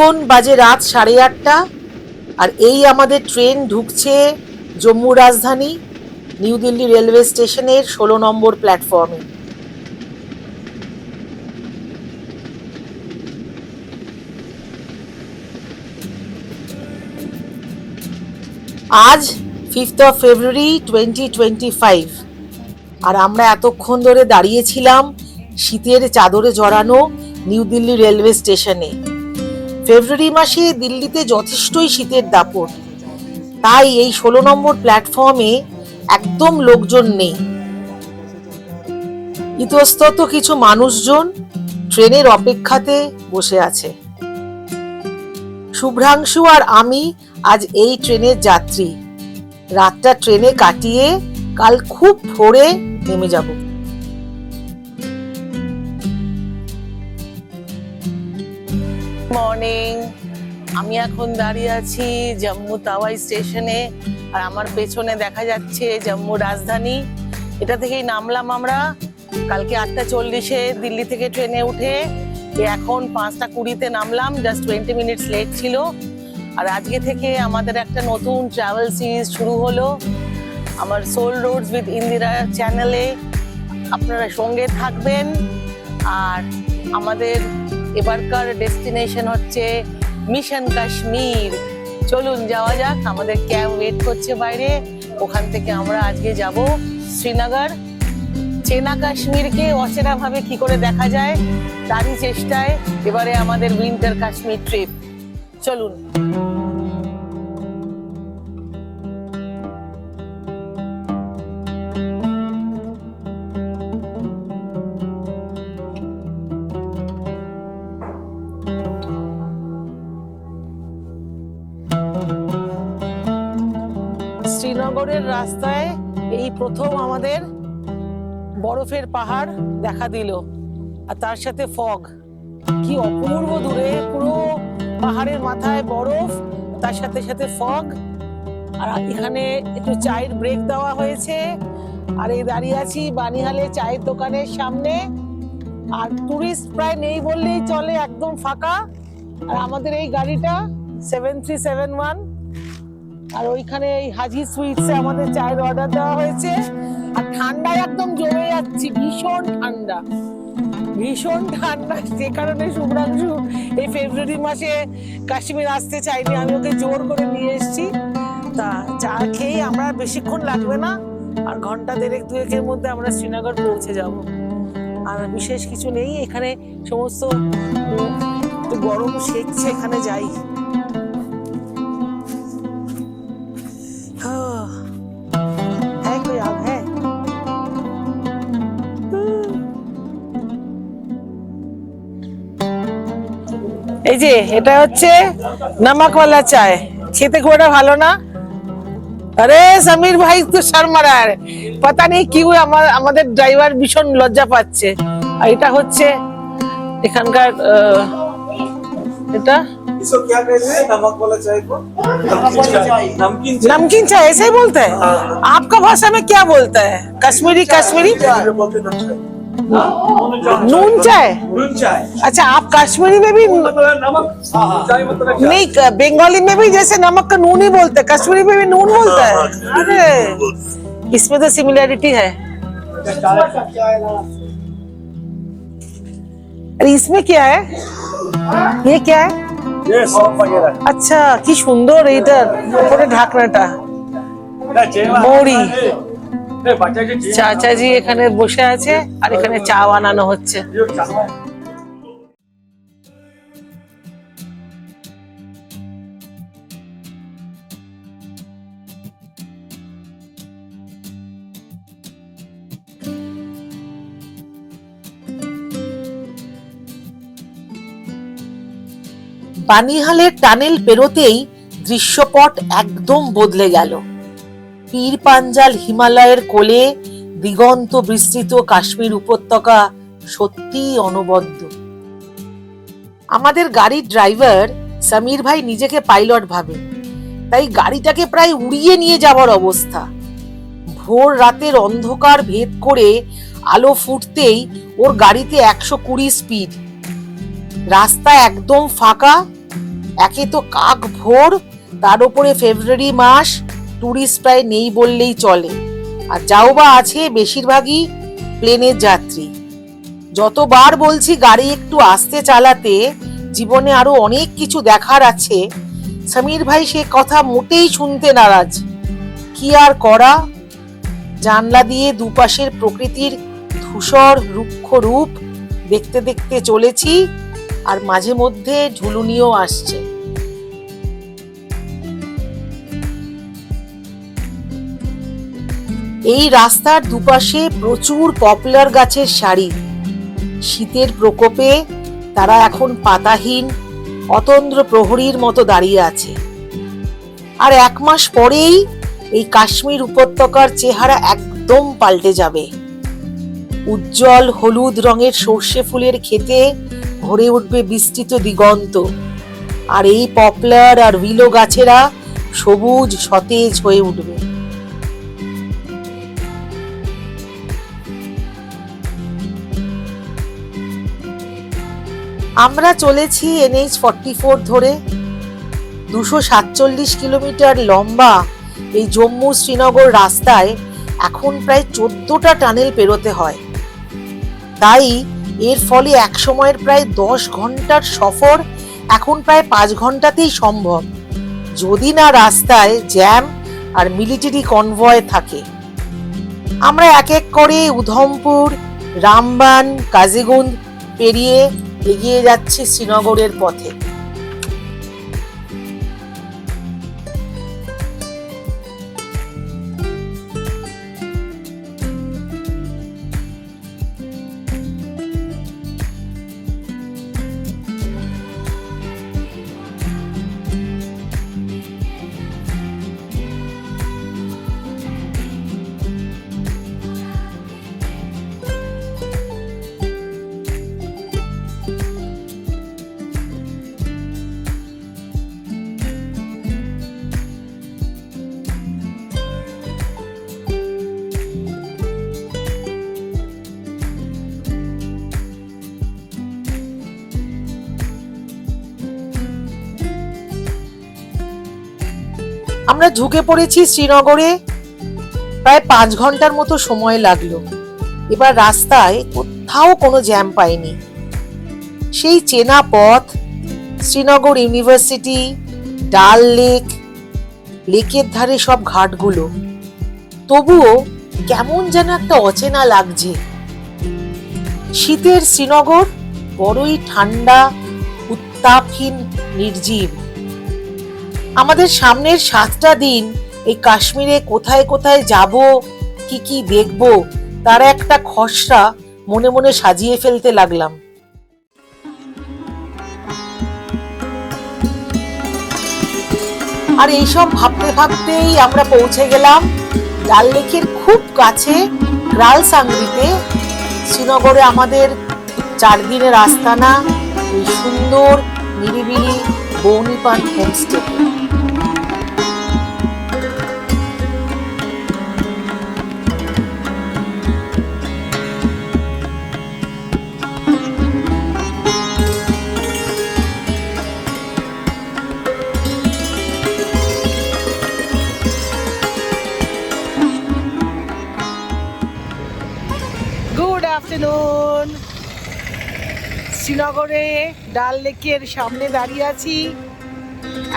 এখন বাজে রাত সাড়ে আটটা, আর এই আমাদের ট্রেন ঢুকছে জম্মু রাজধানী, নিউ দিল্লি রেলওয়ে স্টেশনের ষোলো নম্বর প্ল্যাটফর্মে। আজ fifth of February twenty twenty five আর আমরা এতক্ষণ ধরে দাঁড়িয়েছিলাম শীতের চাদরে জড়ানো নিউ দিল্লি রেলওয়ে স্টেশনে। ফেব্রুয়ারি মাসে দিল্লিতে যথেষ্টই শীতের দাপট। তাই এই ষোলো নম্বর প্ল্যাটফর্মে একদম লোকজন নেই। ইতস্তত কিছু মানুষজন ট্রেনের অপেক্ষাতে বসে আছে। শুভ্রাংশু আর আমি আজ এই ট্রেনের যাত্রী। রাতটা ট্রেনে কাটিয়ে কাল খুব ভোরে নেমে যাব। মর্নিং আমি এখন দাঁড়িয়ে আছি জম্মু তাওয়াই স্টেশনে, আর আমার পেছনে দেখা যাচ্ছে জম্মু রাজধানী। এটা থেকেই নামলাম আমরা। কালকে আটটা চল্লিশে দিল্লি থেকে ট্রেনে উঠে এখন পাঁচটা কুড়িতে নামলাম জাস্ট টোয়েন্টি মিনিটস লেট ছিল। আর আজকে থেকে আমাদের একটা নতুন ট্রাভেল সিরিজ শুরু হলো। আমার সোল রোডস উইথ ইন্দিরা চ্যানেলে আপনারা সঙ্গে থাকবেন। আর আমাদের এবারকার ডেস্টিনেশন হচ্ছে মিশন কাশ্মীর। চলুন যাওয়া যাক, আমাদের ক্যাব ওয়েট করছে বাইরে। ওখান থেকে আমরা আজকে যাব শ্রীনগর। চেনা কাশ্মীরকে অচেনাভাবে কি করে দেখা যায়, তারই চেষ্টায় এবারে আমাদের উইন্টার কাশ্মীর ট্রিপ চলুন। শ্রীনগরের রাস্তায় এই প্রথম আমাদের বরফের পাহাড় দেখা দিল। আর তার সাথে ফগ। কি অপূর্ব দূরে পুরো পাহাড়ের মাথায় বরফ, তার সাথে সাথে ফগ। আর এখানে একটু চায়ের ব্রেক দেওয়া হয়েছে। আর এই দাঁড়িয়ে আছি বানিহালে চায়ের দোকানের সামনে। আর টুরিস্ট প্রায় নেই বললেই চলে, একদম ফাঁকা। আর আমাদের এই গাড়িটা সেভেন থ্রি সেভেন ওয়ান আর ওইখানে এই হাজি সুইটসে আমাদের চায়ের অর্ডার দেওয়া হয়েছে। আর ঠান্ডায় একদম জমে যাচ্ছি, ভীষণ ঠান্ডা। ভীষণ ঠান্ডা, যে কারণে শুভ্রাংশু এই ফেব্রুয়ারি মাসে কাশ্মীর আসতে চাইনি। আমি ওকে জোর করে নিয়ে এসেছি। তা চা খেয়েই আমরা বেশিক্ষণ লাগবে না। আর ঘণ্টা দেড়েক, দুয়েকের মধ্যে আমরা শ্রীনগর পৌঁছে যাব। আর বিশেষ কিছু নেই, এখানে সমস্ত গরম সেকছে, এখানে যাই। যে এটা হচ্ছে নামাকওয়ালা চায় খেতে খুব একটা ভালো না আরে সমীর ভাই তো শর্মা रहा है पता नहीं কি আমার আমাদের ড্রাইভার ভীষণ লজ্জা পাচ্ছে আর এটা হচ্ছে এখানকার আহ, এটা इसको क्या कहते हैं नमक वाला चाय को नमकीन चाय नमकीन चाय ऐसे ही बोलते हैं आपका भाषा में क्या बोलता है कश्मीरी कश्मीरी में बोलते हैं नमक नून चाय नून चाय अच्छा आप कश्मीरी में भी मतलब नमक चाय मतलब क्या नहीं क- बंगाली में भी जैसे नमक का नून ही बोलते हैं कश्मीरी में भी नून बोलता है अरे इसमें तो सिमिलैरिटी है अरे इसमें क्या है ये क्या है ये सौंफ वगैरह আচ্ছা কি সুন্দর এইটার উপরে ঢাকনাটা মৌরি চাচাজি এখানে বসে আছে আর এখানে চা বানানো হচ্ছে। বানিহালের টানেল পেরোতেই দৃশ্যপট একদম বদলে গেল। পীর পাঞ্জাল হিমালয়ের কোলে দিগন্ত বিস্তৃত কাশ্মীর উপত্যকা সত্যিই অনবদ্য। আমাদের গাড়ির ড্রাইভার সমীর ভাই নিজেকে পাইলট ভাবে। তাই গাড়িটাকে প্রায় উড়িয়ে নিয়ে যাওয়ার অবস্থা। ভোর রাতের অন্ধকার ভেদ করে আলো ফুটতেই ওর গাড়িতে একশো কুড়ি স্পিড। রাস্তা একদম ফাঁকা, একে তো কাক ভোর, তার উপরে ফেব্রুয়ারি মাস টুরিস্ট প্রায় নেই বললেই চলে। আর যাও বা আছে বেশিরভাগই প্লেনের যাত্রী। যতবার বলছি গাড়ি একটু আস্তে চালাতে, জীবনে আরও অনেক কিছু দেখার আছে। সমীর ভাই সে কথা মোটেই শুনতে নারাজ। কি আর করা? জানলা দিয়ে দুপাশের প্রকৃতির ধূসর রুক্ষ রূপ দেখতে দেখতে চলেছি, আর মাঝে মধ্যে ঝুলুনিও আসছে। এই রাস্তার দুপাশে প্রচুর পপুলার গাছের সারি। শীতের প্রকোপে তারা এখন পাতাহীন, অতন্দ্র প্রহরীর মতো দাঁড়িয়ে আছে। আর এক মাস পরেই এই কাশ্মীর উপত্যকার চেহারা একদম পাল্টে যাবে। উজ্জ্বল হলুদ রঙের সর্ষে ফুলের খেতে ভরে উঠবে বিস্তৃত দিগন্ত। আর এই পপলার আর উইলো গাছেরা সবুজ, সতেজ হয়ে উঠবে। আমরা চলেছি এনএইচ ফর্টি ফোর ধরে। দুশো সাতচল্লিশ কিলোমিটার লম্বা এই জম্মু শ্রীনগর রাস্তায় এখন প্রায় চোদ্দটা টানেল পেরোতে হয়। তাই এর ফলে এক সময়ের প্রায় দশ ঘণ্টার সফর এখন প্রায় পাঁচ ঘন্টাতেই সম্ভব। যদি না রাস্তায় জ্যাম আর মিলিটারি কনভয় থাকে। আমরা এক এক করে উধমপুর, রামবান, কাজিগুন্দ পেরিয়ে এগিয়ে যাচ্ছে শ্রীনগরের পথে। আমরা ঢুকে পড়েছি শ্রীনগরে। প্রায় পাঁচ ঘণ্টার মতো সময় লাগল। এবার রাস্তায় কোথাও কোনো জ্যাম পাইনি। সেই চেনা পথ, শ্রীনগর ইউনিভার্সিটি, ডাল লেক, লেকের ধারে সব ঘাটগুলো। তবুও কেমন যেন একটা অচেনা লাগছে। শীতের শ্রীনগর বড়ই ঠান্ডা, উত্তাপহীন, নির্জীব। আমাদের সামনের সাতটা দিন এই কাশ্মীরে কোথায় কোথায় যাব, কি কি দেখব, তার একটা খসড়া মনে মনে সাজিয়ে ফেলতে লাগলাম। আর এইসব ভাবতে ভাবতেই আমরা পৌঁছে গেলাম ডাল লেকের খুব কাছে রাল সাংরিতে শ্রীনগরে আমাদের চার দিনের আস্তানা, এই সুন্দর নিরিবিলি বৌনিপান হোমস্টে গুড আফটারনুন শ্রীনগরে ডাল লেকের সামনে দাঁড়িয়ে আছি।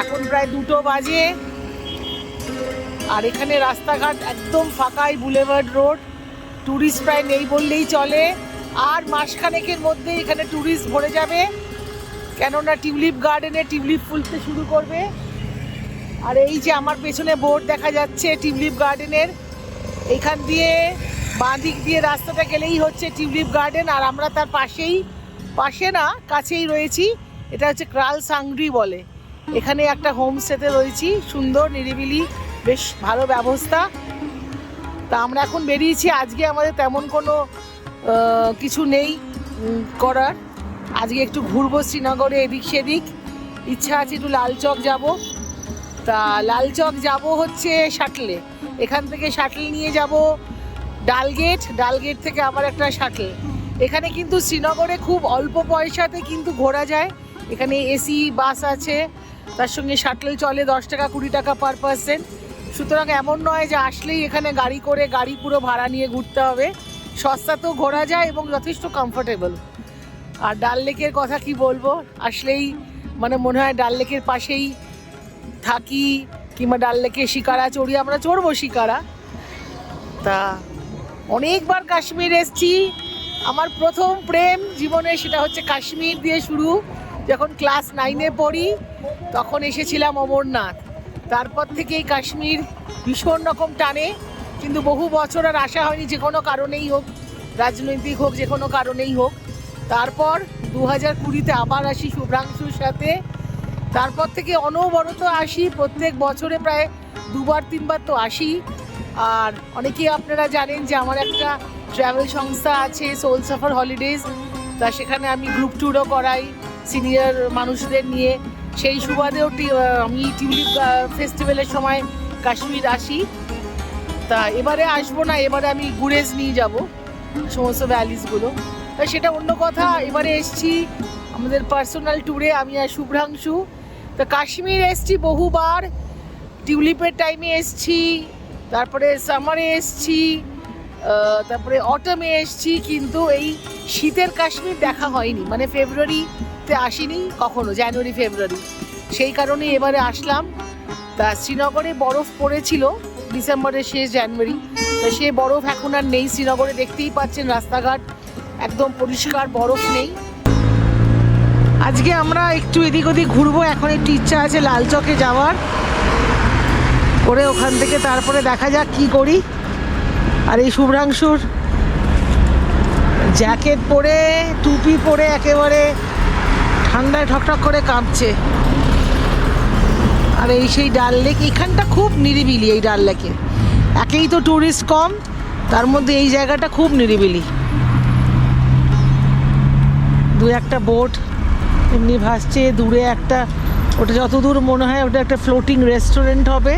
এখন প্রায় দুটো বাজে। আর এখানে রাস্তাঘাট একদম ফাঁকাই বুলেভার্ড রোড। ট্যুরিস্ট প্রায় নেই বললেই চলে। আর মাসখানেকের মধ্যে এখানে ট্যুরিস্ট ভরে যাবে। কেননা টিউলিপ গার্ডেনে টিউলিপ ফুলতে শুরু করবে। আর এই যে আমার পেছনে বোর্ড দেখা যাচ্ছে টিউলিপ গার্ডেনের। এখান দিয়ে বাঁ দিক দিয়ে রাস্তাটা গেলেই হচ্ছে টিউলিপ গার্ডেন। আর আমরা তার পাশেই পাশে না কাছেই রয়েছি, এটা হচ্ছে ক্রাল সাংরি বলে। এখানে একটা হোমস্টেতে রয়েছি, সুন্দর, নিরিবিলি, বেশ ভালো ব্যবস্থা। তা আমরা এখন বেরিয়েছি, আজকে আমাদের তেমন কোনো কিছু নেই করার। আজকে একটু ঘুরবো শ্রীনগরে এদিক সেদিক। ইচ্ছা আছে একটু লালচক যাব। তা লালচক যাব হচ্ছে শাটলে। এখান থেকে শাটল নিয়ে যাব ডালগেট। ডালগেট থেকে আবার একটা শাটল। এখানে কিন্তু শ্রীনগরে খুব অল্প পয়সাতে কিন্তু ঘোরা যায়। এখানে এসি, বাস আছে, তার সঙ্গে শাটল চলে দশ টাকা কুড়ি টাকা পার পার্সন সুতরাং এমন নয় যে আসলেই এখানে গাড়ি করে গাড়ি পুরো ভাড়া নিয়ে ঘুরতে হবে। সস্তাতেও ঘোরা যায় এবং যথেষ্ট কমফোর্টেবল আর ডাল লেকের কথা কি বলব? আসলেই মানে মনে হয় ডাল লেকের পাশেই থাকি কিংবা ডাল লেকে শিকারা চড়ি, আমরা চড়বো শিকারা। তা অনেকবার কাশ্মীর এসছি আমার প্রথম প্রেম জীবনে সেটা হচ্ছে কাশ্মীর দিয়ে শুরু। যখন ক্লাস নাইনে পড়ি, তখন এসেছিলাম অমরনাথ। তারপর থেকেই কাশ্মীর ভীষণ রকম টানে, কিন্তু বহু বছর আর আসা হয়নি, যে কোনো কারণেই হোক, রাজনৈতিক হোক, যে কোনো কারণেই হোক। তারপর দু হাজার কুড়িতে আবার আসি শুভ্রাংশুর সাথে। তারপর থেকে অনবরত আসি, প্রত্যেক বছরে প্রায় দুবার, তিনবার তো আসি। আর অনেকেই আপনারা জানেন যে আমার একটা ট্রাভেল সংস্থা আছে সোল সাফার হলিডেজ তা সেখানে আমি গ্রুপ ট্যুরও করাই সিনিয়র মানুষদের নিয়ে। সেই সুবাদেও আমি টিউলিপ ফেস্টিভ্যালের সময় কাশ্মীর আসি। তা এবারে আসব না, এবারে আমি গুরেজ নিয়ে যাব, সমস্ত ভ্যালিসগুলো তা সেটা অন্য কথা, এবারে এসছি আমাদের পার্সোনাল ট্যুরে আমি আর শুভ্রাংশু। তা কাশ্মীর এসছি বহুবার, টিউলিপের টাইমে এসছি, তারপরে সামারে এসছি তারপরে অটমে এসছি, কিন্তু এই শীতের কাশ্মীর দেখা হয়নি। মানে ফেব্রুয়ারিতে আসিনি কখনো, জানুয়ারি, ফেব্রুয়ারি। সেই কারণে এবারে আসলাম। তা শ্রীনগরে বরফ পড়েছিল ডিসেম্বরের শেষ জানুয়ারি। তা সে বরফ এখন আর নেই, শ্রীনগরে দেখতেই পাচ্ছেন রাস্তাঘাট একদম পরিষ্কার, বরফ নেই। আজকে আমরা একটু এদিক ওদিক ঘুরবো, এখন একটু ইচ্ছা আছে লালচকে যাওয়ার। করে ওখান থেকে তারপরে দেখা যাক কি করি। আর এই শুভ্রাংশুর জ্যাকেট পরে, টুপি পরে একেবারে ঠান্ডায় ঠকঠক করে কাঁপছে। আর এই সেই ডাল লেক, এখানটা খুব নিরিবিলি এই ডাল লেকে। একেই তো ট্যুরিস্ট কম, তার মধ্যে এই জায়গাটা খুব নিরিবিলি। দু একটা বোট এমনি ভাসছে, দূরে একটা, ওটা যতদূর মনে হয়, ওটা একটা ফ্লোটিং রেস্টুরেন্ট হবে।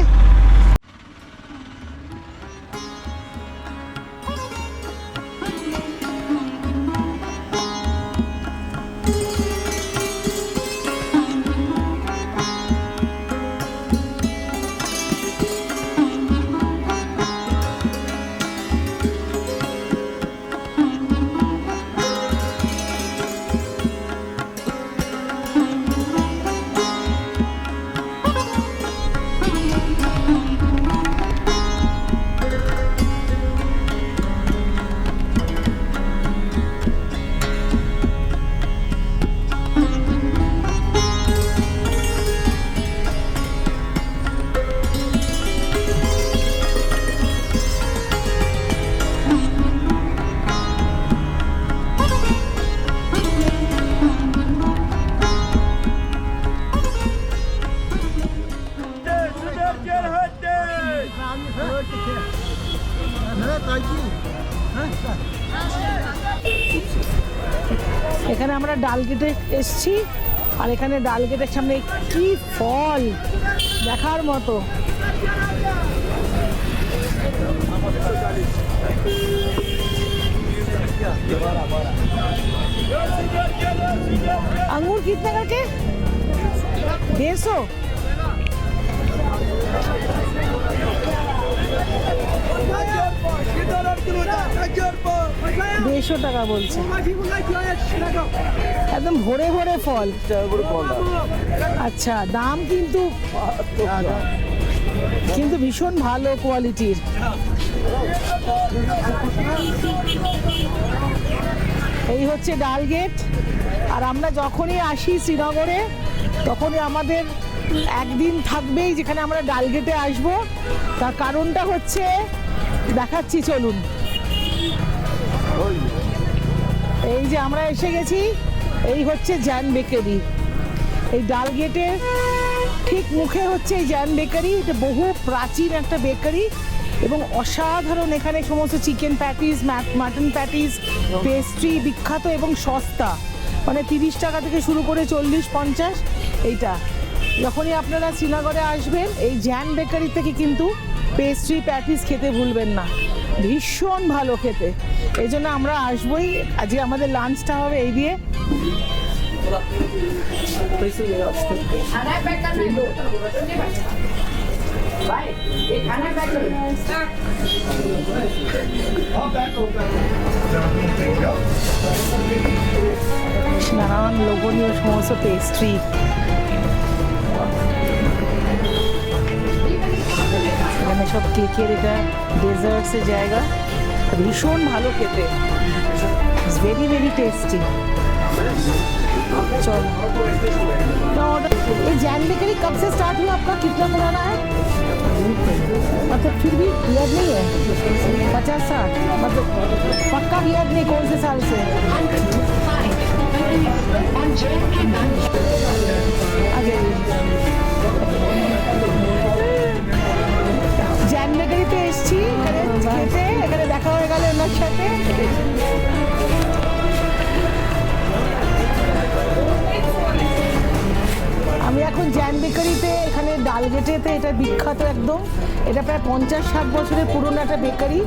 এখানে আমরা ডাল গেটে এসছি আর এখানে ডাল গেটের সামনে কি ফল দেখার মতো अंगूर कितने का के डेढ़ सौ দেড়শো টাকা বলছে। একদম ভরে ভরে ফল। আচ্ছা দাম কিন্তু কিন্তু ভীষণ ভালো কোয়ালিটির। এই হচ্ছে ডাল গেট আর আমরা যখনই আসি শ্রীনগরে, তখনই আমাদের একদিন থাকবেই যেখানে আমরা ডাল গেটে আসব। তার কারণটা হচ্ছে, দেখাচ্ছি, চলুন। এই যে আমরা এসে গেছি, এই হচ্ছে জ্যান বেকারি। এই ডাল গেটের ঠিক মুখে হচ্ছে এই জ্যান বেকারি, এটা বহু প্রাচীন একটা বেকারি এবং অসাধারণ এখানে সমস্ত chicken patties mutton patties, pastry, বিখ্যাত এবং সস্তা। মানে তিরিশ টাকা থেকে শুরু করে চল্লিশ, পঞ্চাশ, এইটা। যখনই আপনারা শ্রীনগরে আসবেন, এই জ্যান বেকারি থেকে কিন্তু পেস্ট্রি প্যাটিস খেতে ভুলবেন না। ভীষণ ভালো খেতে। এই জন্য আমরা আসবোই। আজকে আমাদের লাঞ্চটা হবে এই দিয়ে। নানান লোভনীয় সমস্ত পেস্ট্রি এখানে সব কেকের এটা ডেজার্টসের জায়গা ভীষণ ভালো খেতে ভেরি ভেরি টেস্টি चलो तो order- ये जैन बेकरी कब से स्टार्ट हुआ आपका कितना पुराना है मतलब फिर भी याद नहीं है पचास साठ मतलब पक्का याद नहीं कौन से साल से আগে খেতে এখানে দেখা হয়ে গেল ওনার সাথে আমি এখন জ্যান বেকারিতে, এখানে ডালগেটেতে, এটা বিখ্যাত একদম। এটা প্রায় পঞ্চাশ ষাট বছরের পুরনো একটা বেকারি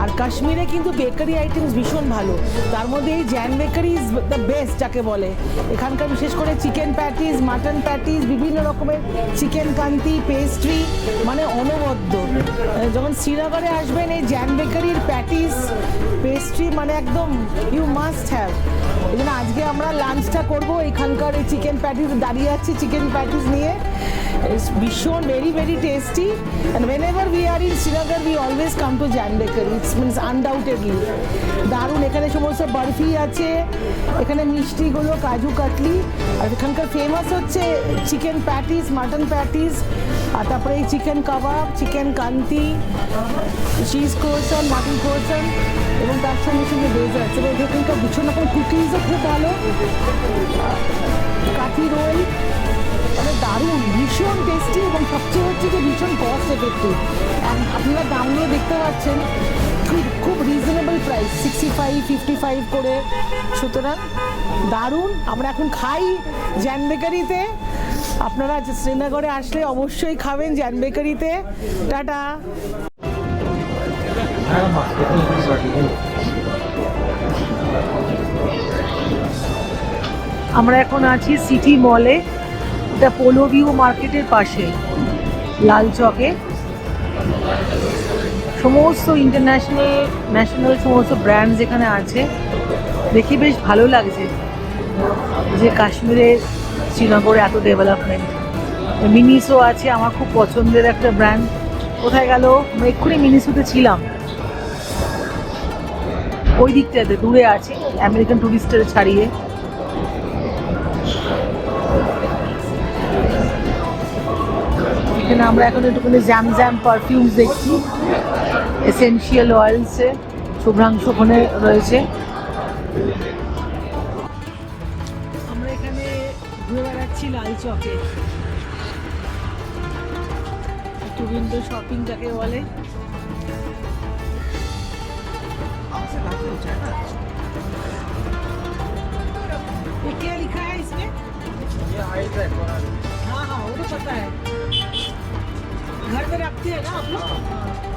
আর কাশ্মীরে কিন্তু বেকারি আইটেমস ভীষণ ভালো। তার মধ্যে এই Jan bakery is the best যাকে বলে। এখানকার বিশেষ করে চিকেন প্যাটিস মাটন প্যাটিস বিভিন্ন রকমের চিকেন কান্তি পেস্ট্রি মানে অনবদ্য। যখন শ্রীনগরে আসবেন, এই জ্যান বেকারির প্যাটিস পেস্ট্রি মানে একদম ইউ মাস্ট হ্যাভ এই আজকে আমরা লাঞ্চটা করব, এখানকার এই চিকেন প্যাটিস দাঁড়িয়ে আছি চিকেন প্যাটিস নিয়ে। It's very very tasty and whenever we are in Srinagar we always come to Jan bakery it's means undoubtedly দারুণ, এখানে সমস্ত বরফি আছে, এখানে মিষ্টিগুলো, কাজু কাটলি আর এখানকার ফেমাস হচ্ছে চিকেন প্যাটিস মাটন প্যাটিস আর তারপরে এই চিকেন কাবাব চিকেন কান্তি চিজ কোরসন মাটন কোরসন এবং তার সঙ্গে সঙ্গে ডেজার্টস এবং এখানকার ভীষণ রকম কুকিজও খুব ভালো। কাঠি রোল ভীষণ টেস্টি এবং সবচেয়ে হচ্ছে যে ভীষণ কস্ট এফেক্টিভ আপনারা দাম নিয়ে দেখতে পাচ্ছেন খুব খুব reasonable price sixty five fifty five করে। সুতরাং দারুণ। আমরা এখন খাই জ্যান বেকারিতে আপনারা শ্রীনগরে আসলে অবশ্যই খাবেন জ্যান বেকারিতে টাটা। আমরা এখন আছি সিটি মলে এটা পোলো ভিউ মার্কেটের পাশে, লাল চকে। সমস্ত ইন্টারন্যাশনাল ন্যাশনাল সমস্ত ব্র্যান্ডস এখানে আছে। দেখি বেশ ভালো লাগছে যে কাশ্মীরের শ্রীনগরে এত ডেভেলপমেন্ট মিনিসো আছে, আমার খুব পছন্দের একটা ব্র্যান্ড কোথায় গেল? আমরা এক্ষুনি মিনিসোতে ছিলাম। ওই দিকটাতে, দূরে আছে আমেরিকান টুরিস্টের ছাড়িয়ে। এখানে আমরা এখন একটুখানি জ্যাম জ্যাম পারফিউমস দেখছি এসেনশিয়াল অয়েলসে শুভ্রাংশ ওখানে রয়েছে আমরা এখানে ঘুরে বেড়াচ্ছি লাল চকে একটু উইন্ডো শপিং যাকে বলে ये क्या लिखा है इसमें हाँ हाँ वो तो पता है घर में रखते हैं ना आप लोग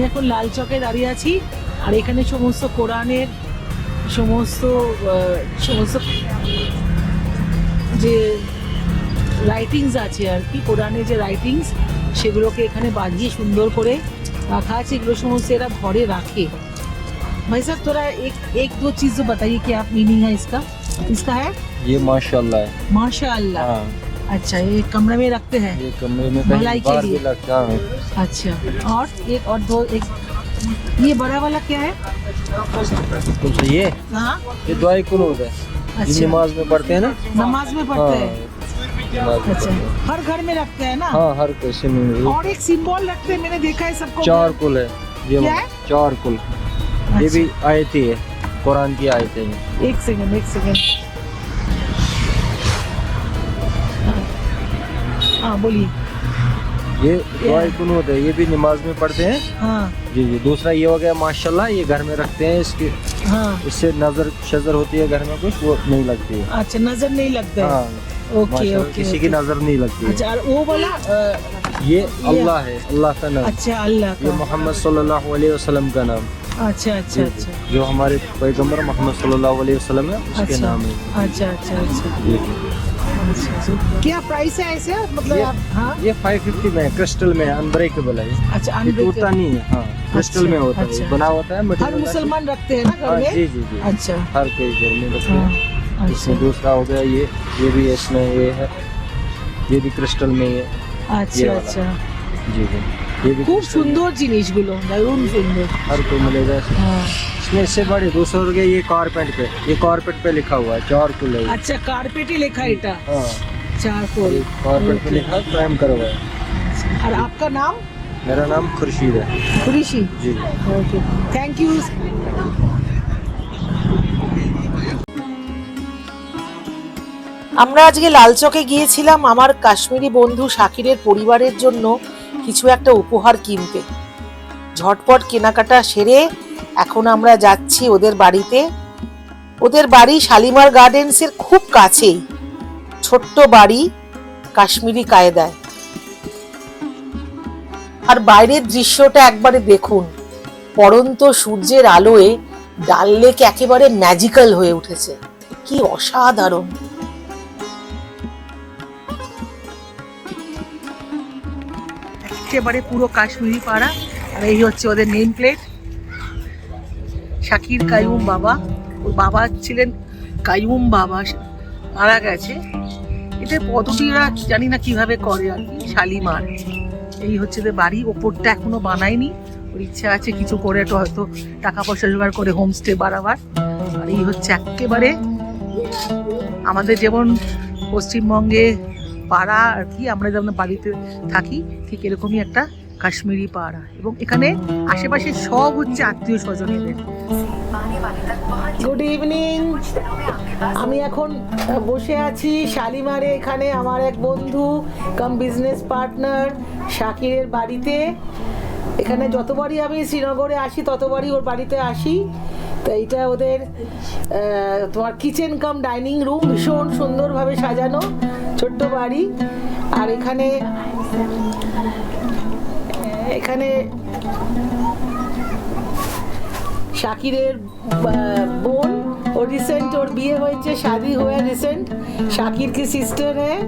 আমি এখন লাল চকে দাঁড়িয়ে আছি আর এখানে সমস্ত কোরআনের সমস্ত আহ, সমস্ত যে রাইটিংস আছে আর কি কোরআনের যে রাইটিংস সেগুলোকে এখানে বাজিয়ে সুন্দর করে রাখা আছে এগুলো সমস্ত এরা ঘরে রাখে भाई साहब थोड़ा एक एक दो चीज तो बताइए क्या मीनिंग है इसका इसका है ये माशाल्लाह है माशाअल्लाह हाँ अच्छा ये कमरे में रखते हैं? ये कमरे में भलाई के लिए। लगता है। अच्छा और एक और दो एक ये बड़ा वाला क्या है? कुछ ये? हाँ। ये दुआई कुनूत है। अच्छा। नमाज़ में पढ़ते हैं ना? नमाज़ में पढ़ते हाँ? हैं अच्छा हर घर में रखते हैं ना? हाँ हर किसी में और एक सिंबल रखते हैं मैंने देखा है सबको। चार कुल है। ये क्या है? चार कुल। ये अच्छा। भी आयती है कुरान की आयतें हैं। एक सेकंड एक सेकंड। हाँ बोलिए। ये दुआ कुनूत है ये भी नमाज़ में पढ़ते हैं। हाँ। जी जी दूसरा ये हो गया माशाल्लाह ये घर में रखते हैं इसके। हाँ। इससे नज़र शजर होती है घर में कुछ वो नहीं लगती है। अच्छा नज़र नहीं लगता है? ओके ओके किसी की नज़र नहीं लगती अच्छा वो वाला ये अल्लाह है अल्लाह का नाम। अच्छा अल्लाह ये मोहम्मद सल्लल्लाहु अलैहि वसल्लम का नाम। अच्छा अच्छा अच्छा। जो। हमारे पैगंबर मोहम्मद सल्लल्लाहु अलैहि वसल्लम है उसके अच्छा नाम है। अच्छा। अच्छा, अच्छा। क्या प्राइस है ऐसे मतलब ये- आप हाँ ये 550 में है क्रिस्टल में है अनब्रेकेबल है ये अच्छा ये टूटता अनब्रेकेबल नहीं है हाँ क्रिस्टल में होता है अच्छा। ये बना होता है हर मटेरियल मुसलमान रखते हैं ना घर में जी जी जी अच्छा हर कोई घर में रखते हाँ हैं इसमें अच्छा दूसरा हो गया ये ये भी है इसमें ये है ये भी क्रिस्टल में ही है ये अच्छा वाला। अच्छा जी जी ये भी খুব crystal में। সুন্দর জিনিসগুলো দারুণ সুন্দর हर कोई मिलेगा इसमें হ্যাঁ इसमें इससे बड़े दूसरे हो गए ये कारपेट पे ये कारपेट पे लिखा हुआ है चार कुल है ये। আচ্ছা কার্পেটে লেখা এটা हाँ চারকোল ये कारपेट पे लिखा है प्राइम करा हुआ है আর आपका नाम मेरा नाम खुर्शीद है ऋषि जी ওকে থ্যাংক ইউ আমরা আজকে লালচকে গিয়েছিলাম আমার কাশ্মীরি বন্ধু শাকিরের পরিবারের জন্য কিছু একটা উপহার কিনতে ঝটপট কেনাকাটা সেরে এখন আমরা যাচ্ছি ওদের বাড়িতে। ওদের বাড়ি শালিমার গার্ডেন্সের খুব কাছেই। ছোট্ট বাড়ি কাশ্মীরি কায়দায়। আর বাইরের দৃশ্যটা একবারে দেখুন, পড়ন্ত সূর্যের আলোয় ডাল লেক একেবারে ম্যাজিক্যাল হয়ে উঠেছে। কি অসাধারণ। একেবারে পুরো কাশ্মীরি পাড়া, আর এই হচ্ছে ওদের নেম প্লেট শাকির কাইয়ুম বাবা, ওর বাবা ছিলেন কাইয়ুম বাবা, মারা গেছে। এটা পদ্ধতিরা জানি না কীভাবে করে আর কি, শালিমার। এই হচ্ছে যে বাড়ি, ওপরটা এখনও বানায়নি। ওর ইচ্ছা আছে কিছু করে, একটু হয়তো টাকা পয়সা জোগাড় করে হোমস্টে বাড়াবার। আর এই হচ্ছে একেবারে আমাদের যেমন পশ্চিমবঙ্গে পাড়া আর কি, আমরা যেমন বাড়িতে থাকি, ঠিক এরকমই একটা কাশ্মীরি পাড়া এবং এখানে আশেপাশে সব হচ্ছে আত্মীয় স্বজনেদের গুড ইভিনিং আমি এখন বসে আছি শালিমারে এখানে আমার এক বন্ধু কাম বিজনেস পার্টনার শাকিরের বাড়িতে। এখানে যতবারই আমি শ্রীনগরে আসি, ততবারই ওর বাড়িতে আসি। তো এইটা ওদের তোমার কিচেন কাম ডাইনিং রুম ভীষণ সুন্দরভাবে সাজানো, ছোট্ট বাড়ি। আর এখানে এখানে শাকিরের বোন ও রিসেন্ট ওর বিয়ে হয়েছে শাদি হয়ে রিসেন্ট শাকির কি সিস্টার হ্যাঁ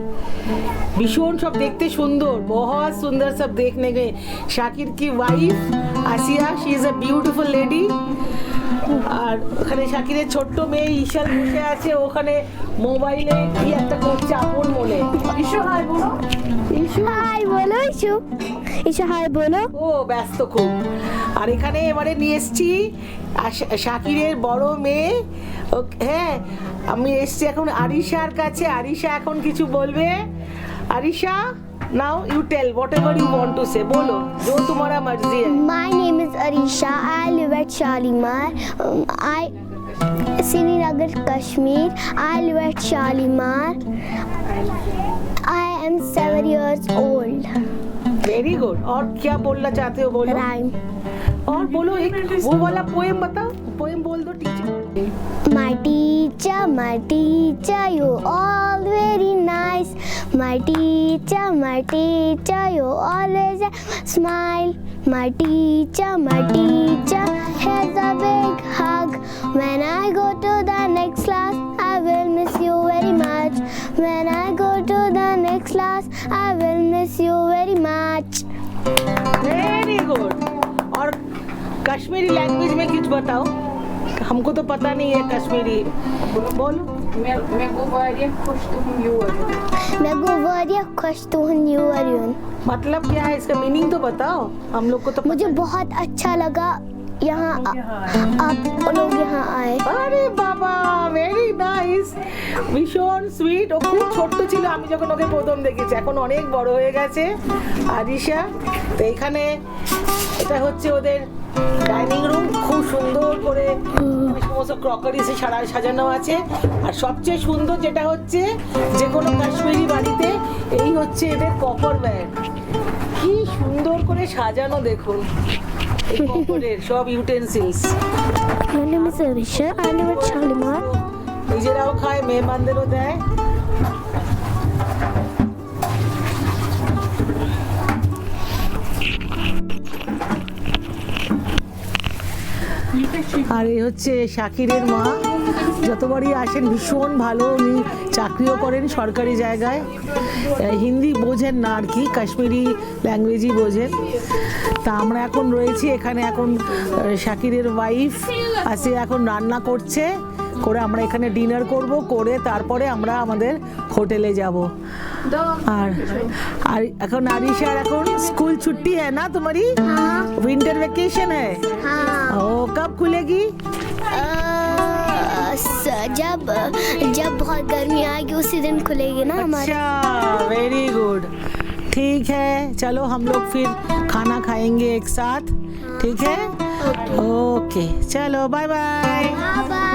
ভীষণ সব দেখতে সুন্দর বহুত সুন্দর সব দেখনে গে শাকির কি wife Asiya she is a beautiful lady আর ওখানে শাকিরের ছোট্ট মেয়ে ঈশাল বসে আছে ওখানে মোবাইলে কি একটা করছে আপন মনে ইসু হাই বলো। ইসু হাই বলো ইসু এসে হাই বলো ও ব্যস্ত খুব আর এখানে এবারে নিয়ে এসছি শাকিরের বড় মেয়ে হ্যাঁ আমি এসছি এখন আরিশার কাছে আরিশা এখন কিছু বলবে Arisha Now you tell whatever you want to say. Bolo, jo tumhara marzi hai. My name is Arisha. I live at Shalimar. Um, I Srinagar, Kashmir. I live at Shalimar. I am seven years old. Very good और क्या बोलना चाहते हो बोलो Rhyme. और बोलो एक वो वाला पोएम बताओ पोएम बोल दो teacher teacher, my teacher, you all very nice. My teacher, my teacher, you always a smile. My teacher, my teacher, here's a big hug. When I go to the next class, I will miss you very much. When I go to the next class, I will miss you very much. Very good और Kashmiri language में कुछ बताओ? हमको तो पता नहीं है कश्मीरी। बोलो। मैं मैं वारिया खुश तो हूँ यू मैं गोवरिया खुश तो हूँ मतलब क्या है? इसका मीनिंग तो बताओ। हम लोग को तो मुझे बहुत अच्छा लगा। यहाँ आप लोग यहाँ आए আরে বাবা ভেরি নাইস ভীষণ সুইট ও খুব ছোট্ট ছিল আমি যখন ওকে প্রথম দেখেছি এখন অনেক বড় হয়ে গেছে আরিশা তো এখানে এটা হচ্ছে ওদের ডাইনিং রুম খুব সুন্দর করে এখানে সমস্ত ক্রকারিসে সারা সাজানো আছে আর সবচেয়ে সুন্দর যেটা হচ্ছে যে কোনো কাশ্মীরি বাড়িতে এই হচ্ছে এদের কপার ব্যাগ কি সুন্দর করে সাজানো দেখুন কপারের সব utensils My name is Arisha. I live at Shalimar. নিজেরাও খায় মেহমানদেরও দেয় আর এই হচ্ছে শাকিরের মা। যতবারই আসেন, ভীষণ ভালো উনি চাকরিও করেন সরকারি জায়গায়। হিন্দি বোঝেন না আর কি, কাশ্মীরি ল্যাঙ্গুয়েজই বোঝেন। তা আমরা এখন রয়েছি এখানে এখন শাকিরের ওয়াইফ আসে এখন রান্না করছে। করে আমরা এখানে ডিনার করব, করে তারপরে আমরা আমাদের হোটেলে যাব। আর আর এখন আরিশার এখন স্কুল ছুটি হ্যাঁ না তোমারই? হ্যাঁ। वेकेशन है? हाँ। ओ कब खुलेगी? आ, स- जब जब बहुत गर्मी आएगी उसी दिन खुलेगी ना हमारे। अच्छा वेरी गुड ठीक है चलो हम लोग फिर खाना खाएँगे एक साथ। ठीक है? ओके चलो bye bye bye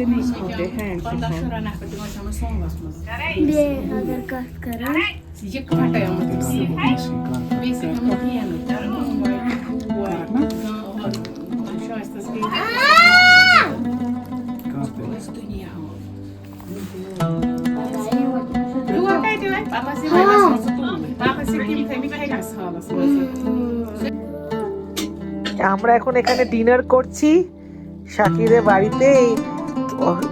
senin orada her Bir hazır kaskara. Sizce kata yapmak istiyorum. Mesela kapıyanı. Papa se vai nas nossas Papa se que tem que pegar as rolas. আমরা এখন এখানে ডিনার করছি শাকিরের বাড়িতে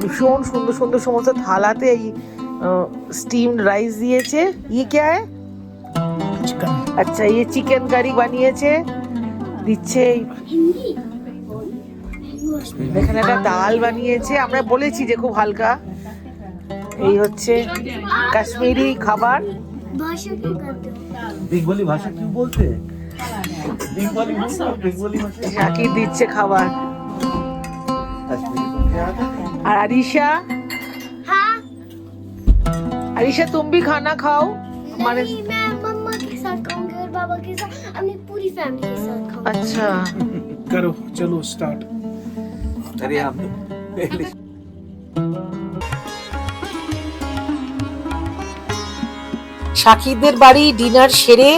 ভীষণ সুন্দর সুন্দর সমস্ত থালাতে এই স্টিম রাইস দিয়েছে। ইয়ে কে আচ্ছা ইয়ে চিকেন কারি বানিয়েছে। দিচ্ছে এখানে একটা ডাল বানিয়েছে। আমরা বলেছি যে খুব হালকা। এই হচ্ছে কাশ্মীরি খাবার। বেঙ্গলি ভাষা কি বলতে বেঙ্গলি ভাষা বেঙ্গলি ভাষা দিচ্ছে খাবার। কাশ্মীরি को क्या आता है আর আরিশা हाँ अरिशा तुम भी खाना खाओ हमारे नहीं मैं मम्मा के साथ खाऊंगी और बाबा के साथ अपनी पूरी फैमिली के साथ खाऊंगी अच्छा करो चलो स्टार्ट अरे हम तो पहले শাকিরদের বাড়ি ডিনার সেরে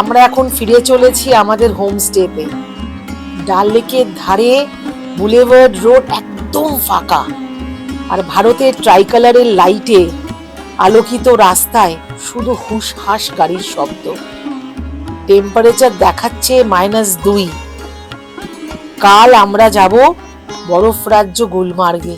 আমরা এখন ফিরে চলেছি আমাদের হোমস্টেতে ডাল লেকের ধারে বুলেভার্ড রোড একদম ফাঁকা। আর ভারতের ট্রাইকালারের লাইটে আলোকিত রাস্তায় শুধু হুস হাস গাড়ির শব্দ। টেম্পারেচার দেখাচ্ছে মাইনাস দুই। কাল আমরা যাব বরফ রাজ্য গুলমার্গে।